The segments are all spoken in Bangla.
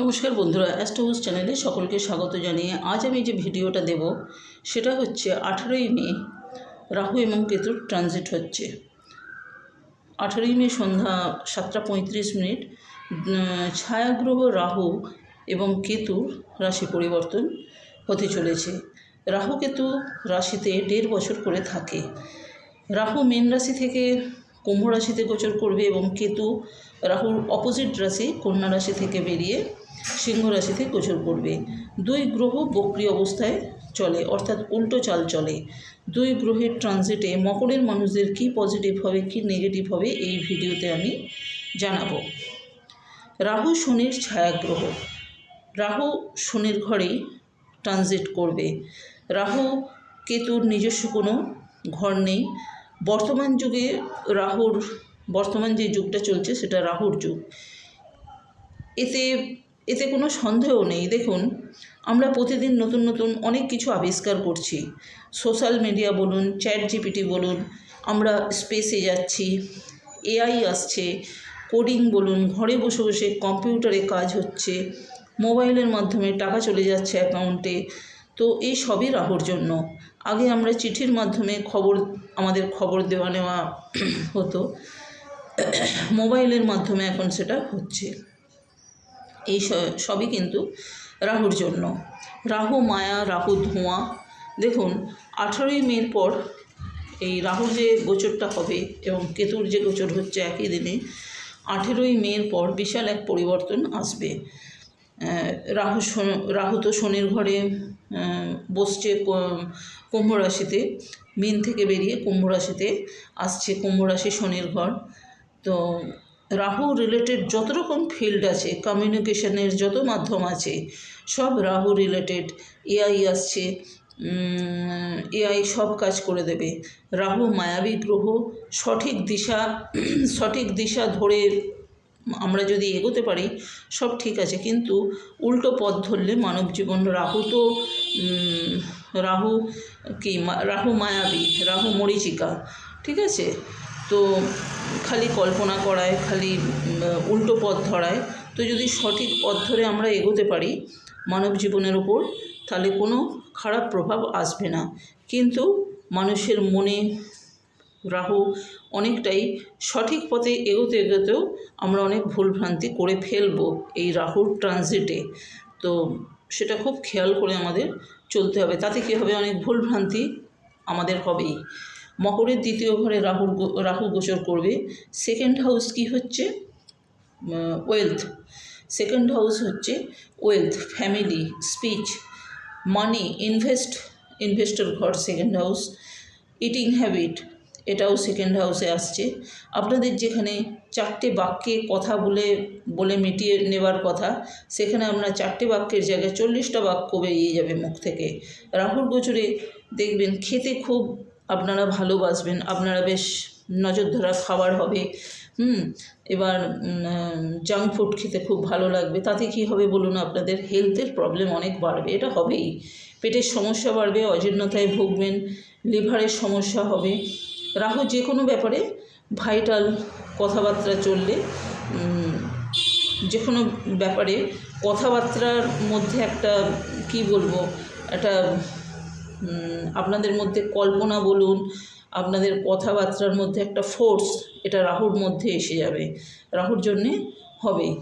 নমস্কার বন্ধুরা অ্যাস্ট্রোহাউস চ্যানেলে সকলকে স্বাগত জানিয়ে আজ আমি যে ভিডিওটা দেব, সেটা হচ্ছে আঠারোই মে, রাহু এবং কেতুর ট্রানজিট হচ্ছে। আঠারোই মে সন্ধ্যা সাতটা পঁয়ত্রিশ মিনিট ছায়াগ্রহ রাহু এবং কেতুর রাশি পরিবর্তন হতে চলেছে। রাহু কেতু রাশিতে দেড় বছর করে থাকে। রাহু মীন রাশি থেকে কুম্ভ রাশিতে গোচর করবে এবং কেতু রাহুর অপোজিট রাশি কন্যা রাশি থেকে বেরিয়ে সিংহ রাশিতে গোচর করবে। দুই গ্রহ বক্রি অবস্থায় চলে, অর্থাৎ উল্টো চাল চলে। দুই গ্রহের ট্রানজিটে মকরের মানুষদের কি পজিটিভ হবে, কি নেগেটিভ হবে, এই ভিডিওতে আমি জানাব। রাহু শনির ছায়াগ্রহ। রাহু শনির ঘরেই ট্রানজিট করবে। রাহু কেতুর নিজস্ব কোনো ঘর নেই। বর্তমান যুগে রাহুর, বর্তমান যে যুগটা চলছে সেটা রাহুর যুগ। এতে এতে কোনো সন্দেহ নেই। দেখুন, আমরা প্রতিদিন নতুন নতুন অনেক কিছু আবিষ্কার করছি। সোশ্যাল মিডিয়া বলুন চ্যাট জিপিটি বলুন, আমরা স্পেসে যাচ্ছি, এআই আসছে, কোডিং বলুন, ঘরে বসে বসে কম্পিউটারে কাজ হচ্ছে, মোবাইলের মাধ্যমে টাকা চলে যাচ্ছে অ্যাকাউন্টে। তো এই সবই রাহুর জন্য। আগে আমরা চিঠির মাধ্যমে খবর, আমাদের খবর দেওয়া নেওয়া হতো। মোবাইলের মাধ্যমে এখন সেটা হচ্ছে। এই সবই কিন্তু রাহুর জন্য। রাহু, মায়া, রাহু, ধোঁয়া। দেখুন, আঠারোই মের পর এই রাহুর যে গোচরটা হবে এবং কেতুর যে গোচর হচ্ছে একই দিনে, আঠেরোই মের পর বিশাল এক পরিবর্তন আসবে। রাহু রাহু তো শনির ঘরে বসছে ক- কুম্ভ রাশিতে, মিন থেকে বেরিয়ে কুম্ভ রাশিতে আসছে। কুম্ভ রাশি শনির ঘর। তো রাহু রিলেটেড যত রকম ফিল্ড আছে কমিউনিকেশনের যত মাধ্যম আছে, সব রাহু রিলেটেড এআই আসছে এআই সব কাজ করে দেবে। রাহু মায়াবী গ্রহ, সঠিক দিশা সঠিক দিশা ধরে আমরা যদি এগোতে পারি, সব ঠিক আছে। কিন্তু উল্টো পথ ধরলে মানব জীবন রাহু তো রাহু কি রাহু মায়াবী, রাহু মরিচিকা, ঠিক আছে? তো খালি কল্পনা করায়, খালি উল্টো পথ ধরায়। তো যদি সঠিক পথ ধরে আমরা এগোতে পারি মানব জীবনের ওপর, তাহলে কোনো খারাপ প্রভাব আসবে না। কিন্তু মানুষের মনে রাহু অনেকটাই সঠিক পথে এগোতে এগোতেও আমরা অনেক ভুলভ্রান্তি করে ফেলব এই রাহুর ট্রানজিটে। তো সেটা খুব খেয়াল করে আমাদের চলতে হবে। তাতে কী হবে? অনেক ভুলভ্রান্তি আমাদের হবেই। মকরের দ্বিতীয় ঘরে রাহুর রাহু গোচর করবে। সেকেন্ড হাউস কি হচ্ছে? ওয়েলথ সেকেন্ড হাউস হচ্ছে wealth family speech money invest investor ঘর সেকেন্ড হাউস ইটিং হ্যাবিট এটাও সেকেন্ড হাউসে আসছে। আপনাদের যেখানে চারটে বাক্যে কথা বলে বলে মিটিয়ে নেবার কথা, সেখানে আপনার চারটে বাক্যের জায়গায় চল্লিশটা বাক্য বেরিয়ে যাবে মুখ থেকে। রাহুর গোচরে দেখবেন খেতে খুব আপনারা ভালোবাসবেন, আপনারা বেশ নজর ধরা খাবার হবে। হুম, এবার জাঙ্ক ফুড খেতে খুব ভালো লাগবে। তাতে কি হবে বলুন আপনাদের? হেলথের প্রবলেম অনেক বাড়বে, এটা হবেই। পেটের সমস্যা বাড়বে অজীর্ণতায় ভুগবেন লিভারের সমস্যা হবে। রাহু যে কোনো ব্যাপারে ভাইটাল কথাবার্তা চললে যে কোনো ব্যাপারে কথাবার্তার মধ্যে একটা, কি বলব, একটা আপনাদের মধ্যে কল্পনা বলুন, আপনাদের কথাবার্তার মধ্যে একটা ফোর্স এটা রাহুর মধ্যে এসে যাবে। রাহুর জন্যে হবেই।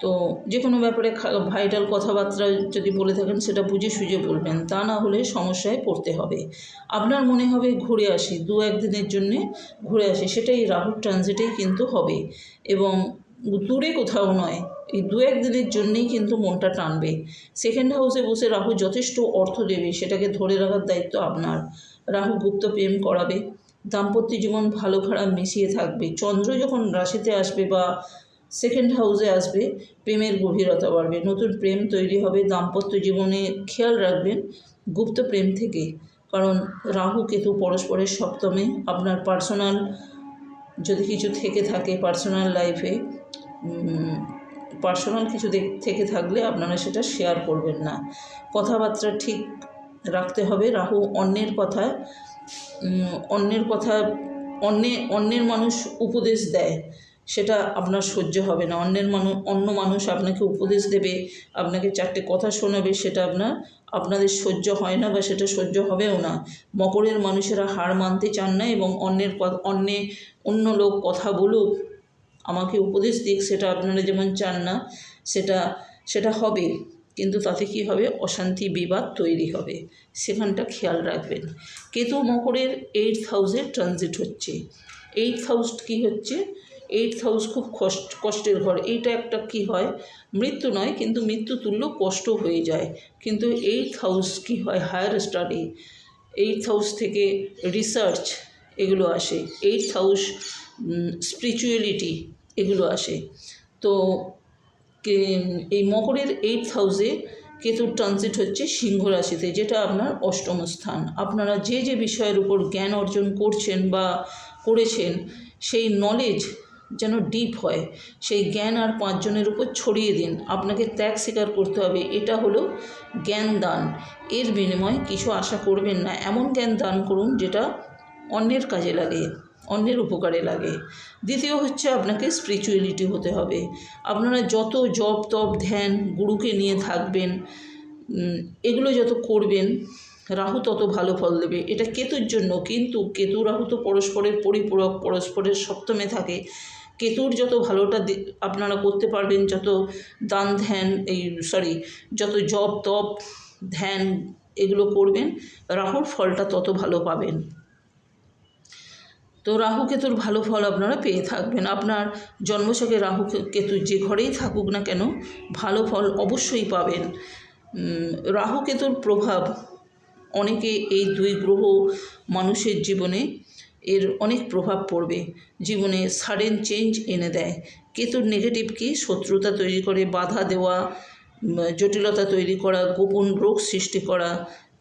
তো যে কোনো ব্যাপারে ভাইটাল কথাবার্তা যদি বলে থাকেন, সেটা বুঝে সুঝে বলবেন। তা না হলে সমস্যায় পড়তে হবে। আপনার মনে হবে ঘুরে আসি, দু একদিনের জন্যে ঘুরে আসি, সেটাই রাহুর ট্রানজিটেই কিন্তু হবে। এবং দূরে কোথাও নয় এই দু একদিনের জন্যেই কিন্তু মনটা টানবে। সেকেন্ড হাউসে বসে রাহু যথেষ্ট অর্থ দেবে, সেটাকে ধরে রাখার দায়িত্ব আপনার। রাহু গুপ্ত প্রেম করাবে, দাম্পত্য জীবন ভালো খারাপ মিশিয়ে থাকবে। চন্দ্র যখন রাশিতে আসবে বা সেকেন্ড হাউসে আসবে, প্রেমের গভীরতা বাড়বে। নতুন প্রেম তৈরি হবে, দাম্পত্য জীবনে খেয়াল রাখবেন গুপ্ত প্রেম থেকে। কারণ রাহু কেতু পরস্পরের সপ্তমে আপনার পার্সোনাল যদি কিছু থেকে থাকে পার্সোনাল লাইফে পার্সোনাল কিছু থেকে থাকলে আপনারা সেটা শেয়ার করবেন না। কথাবার্তা ঠিক রাখতে হবে। রাহু অন্যের কথা অন্যের কথা, অন্যে, অন্যের মানুষ উপদেশ দেয়। সেটা আপনার সহ্য হবে না। অন্যের মানুষ অন্য মানুষ আপনাকে উপদেশ দেবে, আপনাকে চারটে কথা শোনাবে, সেটা আপনার, আপনাদের সহ্য হয় না বা সেটা সহ্য হবেও না। মকরের মানুষেরা হার মানতে চান না এবং অন্যের অন্যে, অন্য লোক কথা বলুক আমাকে উপদেশ দিক, সেটা আপনারা যেমন চান না, সেটা সেটা হবে। কিন্তু তাতে কি হবে? অশান্তি বিবাদ তৈরি হবে। সেখানটা খেয়াল রাখবেন। কেতু মকরের এইট হাউসে ট্রানজিট হচ্ছে। এইট হাউস কী হচ্ছে? এইট হাউস খুব কষ্ট, কষ্টের ঘর। এইটা একটা কি হয়? মৃত্যু নয়, কিন্তু মৃত্যু তুল্য কষ্ট হয়ে যায়। কিন্তু এইট হাউস কি হয়? হায়ার স্টাডি এইট হাউস থেকে রিসার্চ এগুলো আসে। এইট হাউস স্পিরিচুয়ালিটি এগুলো আসে। তো এই মকরের এইট হাউসে কেতুর ট্রানজিট হচ্ছে সিংহ রাশিতে, যেটা আপনার অষ্টম স্থান। আপনারা যে যে বিষয়ের উপর জ্ঞান অর্জন করছেন বা করেছেন, সেই নলেজ যেন ডিপ হয়, সেই জ্ঞান আর পাঁচজনের উপর ছড়িয়ে দিন। আপনাকে ত্যাগ স্বীকার করতে হবে, এটা হলো জ্ঞান দান। এর বিনিময়ে কিছু আশা করবেন না, এমন জ্ঞান দান করুন যেটা অন্যের কাজে লাগে। অন্যের উপকারে লাগে। দ্বিতীয় হচ্ছে আপনাকে স্পিরিচুয়ালিটি হতে হবে। আপনারা যত জপ, তপ, ধ্যান, গুরুকে নিয়ে থাকবেন এগুলো যত করবেন, রাহু তত ভালো ফল দেবে। এটা কেতুর জন্য। কিন্তু কেতু রাহু তো পরস্পরের পরিপূরক, পরস্পরের সপ্তমে থাকে। কেতুর যত ভালোটা আপনারা করতে পারবেন, যত দান, ধ্যান, এই সরি যত জপ, তপ, ধ্যান, এগুলো করবেন, রাহুর ফলটা তত ভালো পাবেন। তো রাহু কেতুর ভালো ফল আপনারা পেয়ে থাকবেন। আপনার জন্মছকে রাহু কেতু যে ঘরেই থাকুক না কেন, ভালো ফল অবশ্যই পাবেন। রাহু কেতুর প্রভাব, অনেকে এই দুই গ্রহ মানুষের জীবনে এর অনেক প্রভাব পড়বে। জীবনে সাডেন চেঞ্জ এনে দেয়। কেতুর নেগেটিভ কি শত্রুতা তৈরি করে, বাধা দেওয়া জটিলতা তৈরি করা, গোপন রোগ সৃষ্টি করা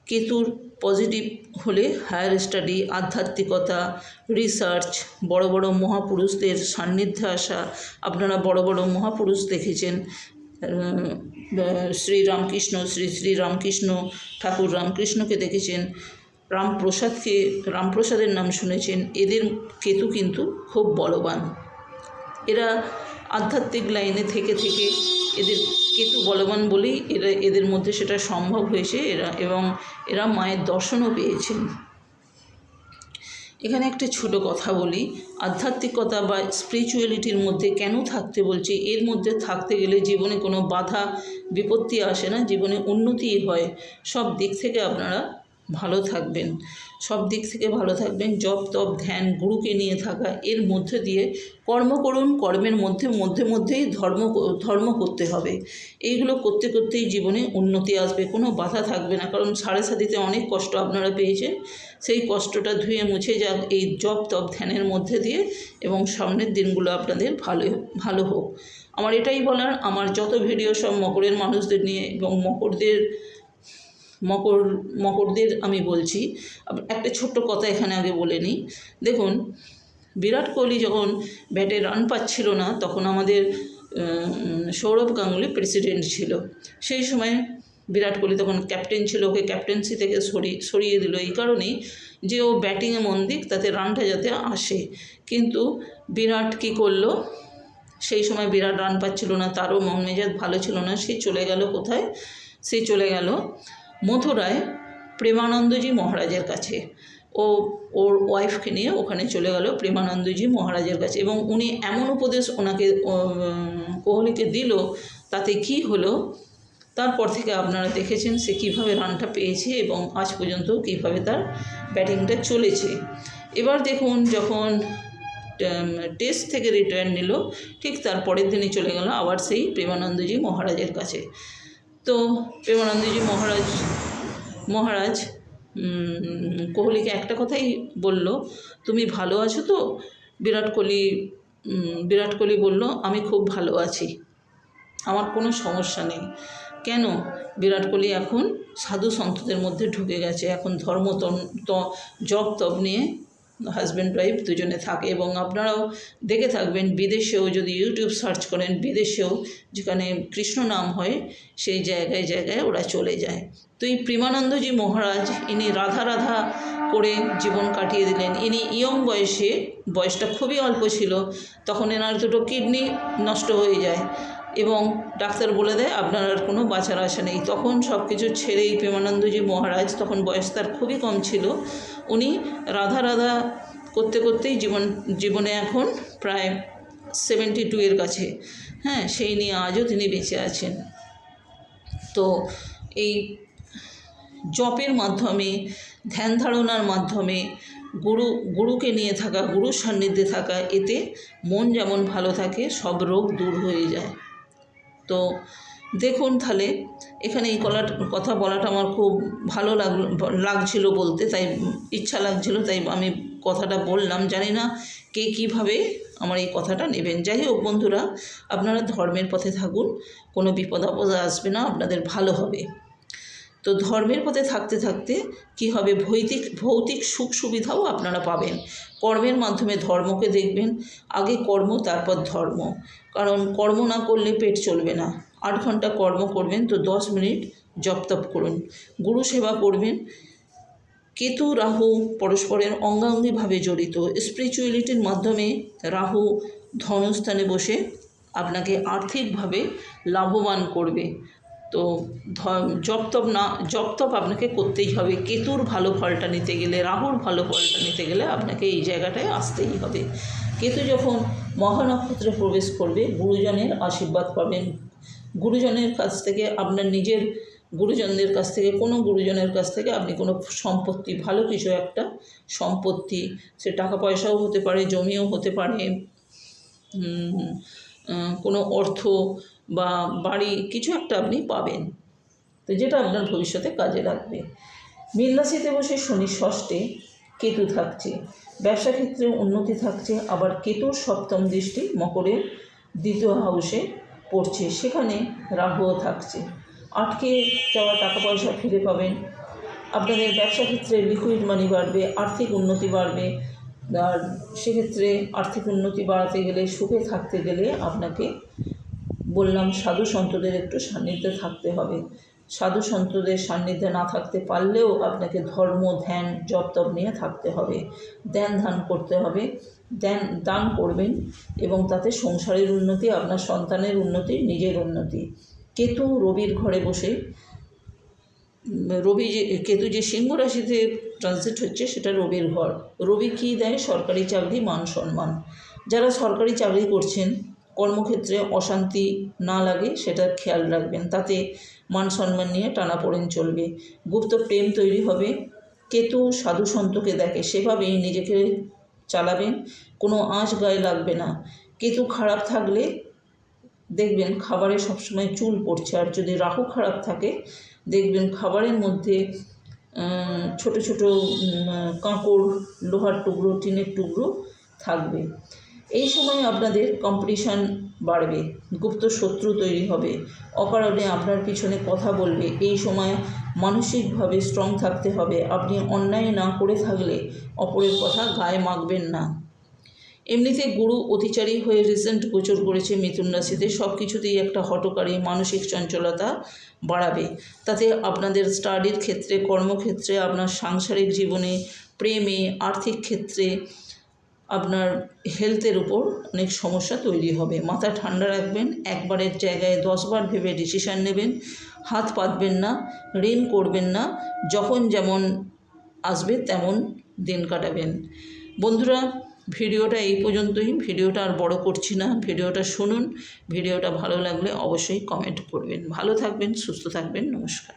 কেতুর পজিটিভ হলে হায়ার স্টাডি আধ্যাত্মিকতা রিসার্চ বড় বড় মহাপুরুষদের সান্নিধ্যে আসা। আপনারা বড় বড় মহাপুরুষ দেখেছেন। শ্রী রামকৃষ্ণ, শ্রী শ্রী রামকৃষ্ণ, ঠাকুর রামকৃষ্ণকে দেখেছেন। রামপ্রসাদকে, রামপ্রসাদের নাম শুনেছেন। এদের কেতু কিন্তু খুব বলবান। এরা আধ্যাত্মিক লাইনে থেকে থেকে এদের কেতু বলবান বলেই এরা এদের মধ্যে সেটা সম্ভব হয়েছে। এরা এবং এরা মায়ের দর্শনও পেয়েছেন। এখানে একটা ছোট কথা বলি। আধ্যাত্মিকতা বা স্পিরিচুয়ালিটির মধ্যে কেন থাকতে বলছি? এর মধ্যে থাকতে গেলে জীবনে কোনো বাধা, বিপত্তি আসে না। জীবনে উন্নতিই হয়। সব দিক থেকে আপনারা ভালো থাকবেন। সব দিক থেকে ভালো থাকবেন। জপ তপ ধ্যান গুরুকে নিয়ে থাকা, এর মধ্যে দিয়ে কর্ম করুন। কর্মের মধ্যে মধ্যে মধ্যেই ধর্ম ধর্ম করতে হবে। এইগুলো করতে করতেই জীবনে উন্নতি আসবে। কোনো বাধা থাকবে না। কারণ সাড়ে সাতিতে অনেক কষ্ট আপনারা পেয়েছেন। সেই কষ্টটা ধুয়ে মুছে যাক এই জপ তপ ধ্যানের মধ্যে দিয়ে এবং সামনের দিনগুলো আপনাদের ভালো ভালো হোক। আমার এটাই বলার। আমার যত ভিডিও সব মকরের মানুষদের নিয়ে এবং মকরদের মকর, মকরদের আমি বলছি। একটা ছোট্ট কথা এখানে আগে বলে নিই। দেখুন, বিরাট কোহলি যখন ব্যাটে রান পাচ্ছিল না, তখন আমাদের সৌরভ গাঙ্গুলি প্রেসিডেন্ট ছিল। সেই সময় বিরাট কোহলি তখন ক্যাপ্টেন ছিল, ওকে ক্যাপ্টেন্সি থেকে সরিয়ে সরিয়ে দিল। এই কারণেই যে ও ব্যাটিংয়ে মন দিক, তাতে রানটা যাতে আসে। কিন্তু বিরাট কী করল? সেই সময় বিরাট রান পাচ্ছিল না, তারও মন মেজাজ ভালো ছিল না, সে চলে গেল কোথায়? সে চলে গেল মথুরায় প্রেমানন্দজি মহারাজের কাছে ও ওর ওয়াইফকে নিয়ে ওখানে চলে গেল প্রেমানন্দজি মহারাজের কাছে এবং উনি এমন উপদেশ ওনাকে কোহলিকে দিল তাতে কি হলো তারপর থেকে আপনারা দেখেছেন সে কীভাবে রানটা পেয়েছে এবং আজ পর্যন্ত কীভাবে তার ব্যাটিংটা চলেছে। এবার দেখুন যখন টেস্ট থেকে রিটায়ার নিল, ঠিক তার পরের দিনই চলে গেল আবার সেই প্রেমানন্দজি মহারাজের কাছে। তো প্রেমানন্দজি মহারাজ মহারাজ কোহলিকে একটা কথাই বলল, তুমি ভালো আছো তো? বিরাট কোহলি বিরাট কোহলি বলল, আমি খুব ভালো আছি। আমার কোনো সমস্যা নেই। কেন? বিরাট কোহলি এখন সাধু সন্তদের মধ্যে ঢুকে গেছে। এখন ধর্ম জপ তপ নিয়ে হাজব্যান্ড ওয়াইফ দুজনে থাকে এবং আপনারাও দেখে থাকবেন বিদেশেও যদি ইউটিউব সার্চ করেন, বিদেশেও যেখানে কৃষ্ণ নাম হয়, সেই জায়গায় জায়গায় ওরা চলে যায়। তো এই প্রেমানন্দজি মহারাজ, ইনি রাধা রাধা করে জীবন কাটিয়ে দিলেন। ইনি ইয়ং বয়সে, বয়সটা খুবই অল্প ছিল, তখন এনার দুটো কিডনি নষ্ট হয়ে যায়। এবং ডাক্তার বলে দেয়, আপনার আর কোনো বাঁচার আশা নেই। তখন সব কিছু ছেড়ে এই প্রেমানন্দজি মহারাজ, তখন বয়স তার খুবই কম ছিল, উনি রাধা রাধা করতে করতেই জীবন, জীবনে এখন প্রায় সেভেন্টি টু এর কাছে। হ্যাঁ সেই নিয়ে আজও তিনি বেঁচে আছেন। তো এই জপের মাধ্যমে, ধ্যান ধারণার মাধ্যমে, গুরু, গুরুকে নিয়ে থাকা, গুরুর সান্নিধ্যে থাকা, এতে মন যেমন ভালো থাকে, সব রোগ দূর হয়ে যায়। তো দেখুন তাহলে, এখানে এই কলার কথা বলাটা আমার খুব ভালো লাগল, লাগছিল বলতে, তাই ইচ্ছা লাগছিল, তাই আমি কথাটা বললাম। জানি না কে কীভাবে আমার এই কথাটা নেবেন। যাই হোক বন্ধুরা, আপনারা ধর্মের পথে থাকুন, কোনো বিপদ আপদ আসবে না, আপনাদের ভালো হবে। তো ধর্মের পথে থাকতে থাকতে কি হবে? ভৌতিক ভৌতিক সুখ সুবিধাও আপনারা পাবেন। কর্মের মাধ্যমে ধর্মকে দেখবেন, আগে কর্ম, তারপর ধর্ম। কারণ কর্ম না করলে পেট চলবে না। আট ঘণ্টা কর্ম করবেন তো দশ মিনিট জপ তপ করুন। গুরু সেবা করবেন। কেতু, রাহু পরস্পরের অঙ্গাঙ্গিভাবে জড়িত। স্পিরিচুয়ালিটির মাধ্যমে রাহু ধনস্থানে বসে আপনাকে আর্থিকভাবে লাভবান করবে। তো জপ তপ না, জপ তপ আপনাকে করতেই হবে। কেতুর ভালো ফলটা নিতে গেলে, রাহুর ভালো ফলটা নিতে গেলে আপনাকে এই জায়গাটায় আসতেই হবে। কেতু যখন মহানক্ষত্রে প্রবেশ করবে, গুরুজনের আশীর্বাদ পাবেন। গুরুজনের কাছ থেকে আপনার নিজের গুরুজনদের কাছ থেকে, কোনো গুরুজনের কাছ থেকে আপনি কোনো সম্পত্তি, ভালো কিছু একটা সম্পত্তি, সে টাকা পয়সাও হতে পারে, জমিও হতে পারে কোনো অর্থ বা বাড়ি কিছু একটা আপনি পাবেন। তো যেটা আপনার ভবিষ্যতে কাজে লাগবে। মীন বসে শনি ষষ্ঠে কেতু থাকছে। ব্যবসা ক্ষেত্রে উন্নতি থাকছে। আবার কেতুর সপ্তম দৃষ্টি মকরের দ্বিতীয় হাউসে পড়ছে। সেখানে রাহুও থাকছে। আটকে যাওয়া টাকা পয়সা ফিরে পাবেন। আপনাদের ব্যবসা ক্ষেত্রে লিকুইড মানি বাড়বে, আর্থিক উন্নতি বাড়বে। আর সেক্ষেত্রে আর্থিক উন্নতি বাড়াতে গেলে, সুখে থাকতে গেলে আপনাকে বললাম, সাধু সন্তদের একটু সান্নিধ্যে থাকতে হবে। সাধু সন্তদের সান্নিধ্যে না থাকতে পারলেও আপনাকে ধর্ম, ধ্যান জপ তপ নিয়ে থাকতে হবে। ধ্যান ধান করতে হবে। ধ্যান দান করবেন এবং তাতে সংসারের উন্নতি, আপনার সন্তানের উন্নতি, নিজের উন্নতি। কেতু রবির ঘরে বসে, রবি যে, কেতু যে সিংহ রাশিতে ট্রানজিট হচ্ছে, সেটা রবির ঘর। রবি কী দেয়? সরকারি চাকরি, মান সম্মান। যারা সরকারি চাকরি করছেন কর্মক্ষেত্রে অশান্তি না লাগে সেটা খেয়াল রাখবেন। তাতে মান সম্মান নিয়ে টানাপোড়েন চলবে। গুপ্ত প্রেম তৈরি হবে। কেতু সাধু সন্তকে দেখে, সেভাবেই নিজেকে চালাবেন। কোনো আঁচ গায়ে লাগবে না। কেতু খারাপ থাকলে দেখবেন খাবারে সবসময় চুল পড়ছে। আর যদি রাহু খারাপ থাকে, দেখবেন খাবারের মধ্যে ছোট ছোট কাঁকড় লোহার টুকরো, টিনের টুকরো থাকবে। এই সময় আপনাদের কম্পিটিশান বাড়বে, গুপ্ত শত্রু তৈরি হবে। অকারণে আপনার পিছনে কথা বলবে, এই সময় মানসিকভাবে স্ট্রং থাকতে হবে। আপনি অন্যায় না করে থাকলে অপরের কথা গায়ে মাখবেন না। এমনিতে গুরু অতিচারী হয়ে রিসেন্ট গোচর করেছে মিথুন রাশিতে সব কিছুতেই একটা হটকারী মানসিক চঞ্চলতা বাড়াবে। তাতে আপনাদের স্টাডির ক্ষেত্রে, কর্মক্ষেত্রে, আপনার সাংসারিক জীবনে, প্রেমে, আর্থিক ক্ষেত্রে আপনার হেলথের উপর অনেক সমস্যা তৈরি হবে। মাথা ঠান্ডা রাখবেন, একবারের জায়গায় দশবার ভেবে ডিসিশান নেবেন, হাত পাতবেন না ঋণ করবেন না, যখন যেমন আসবে তেমন দিন কাটাবেন। বন্ধুরা, ভিডিওটা এই পর্যন্তই। ভিডিওটা আর বড় করছি না। ভিডিওটা শুনুন। ভিডিওটা ভালো লাগলে অবশ্যই কমেন্ট করবেন। ভালো থাকবেন, সুস্থ থাকবেন। নমস্কার।